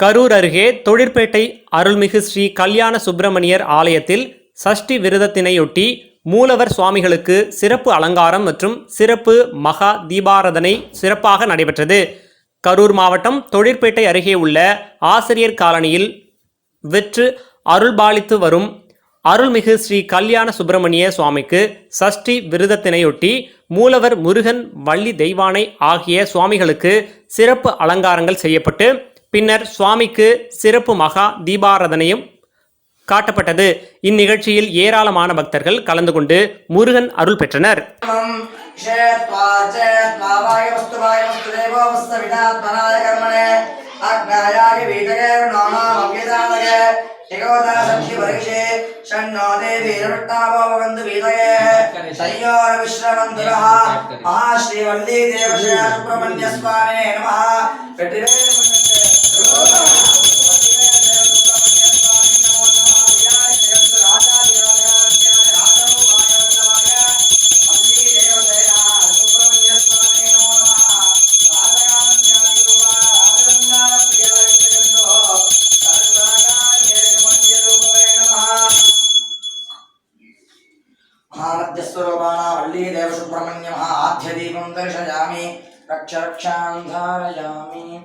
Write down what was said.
கரூர் அருகே தொழிற்பேட்டை அருள்மிகு ஸ்ரீ கல்யாண சுப்பிரமணியர் ஆலயத்தில் சஷ்டி விரதத்தினையொட்டி மூலவர் சுவாமிகளுக்கு சிறப்பு அலங்காரம் மற்றும் சிறப்பு மகா தீபாராதனை சிறப்பாக நடைபெற்றது. கரூர் மாவட்டம் தொழிற்பேட்டை அருகே உள்ள ஆசிரியர் காலனியில் வெற்று அருள்பாலித்து வரும் அருள்மிகு ஸ்ரீ கல்யாண சுப்பிரமணிய சுவாமிக்கு சஷ்டி விருதத்தினையொட்டி மூலவர் முருகன் வள்ளி தெய்வானை ஆகிய சுவாமிகளுக்கு சிறப்பு அலங்காரங்கள் செய்யப்பட்டு பின்னர் சுவாமிக்கு சிறப்பு மகா தீபாராதனையும் காட்டப்பட்டது. இந்நிகழ்ச்சியில் ஏராளமான பக்தர்கள் கலந்து கொண்டு முருகன் அருள் பெற்றனர். ஆ ஸ்ரீ சுப்பிரமணிய சுவாமி நம வெற்றிவேல் महामध्यस्वरूपाणा वल्लीदेवसुब्रह्मण्यमः आद्यदीपं दर्शयामि रक्ष धारयामि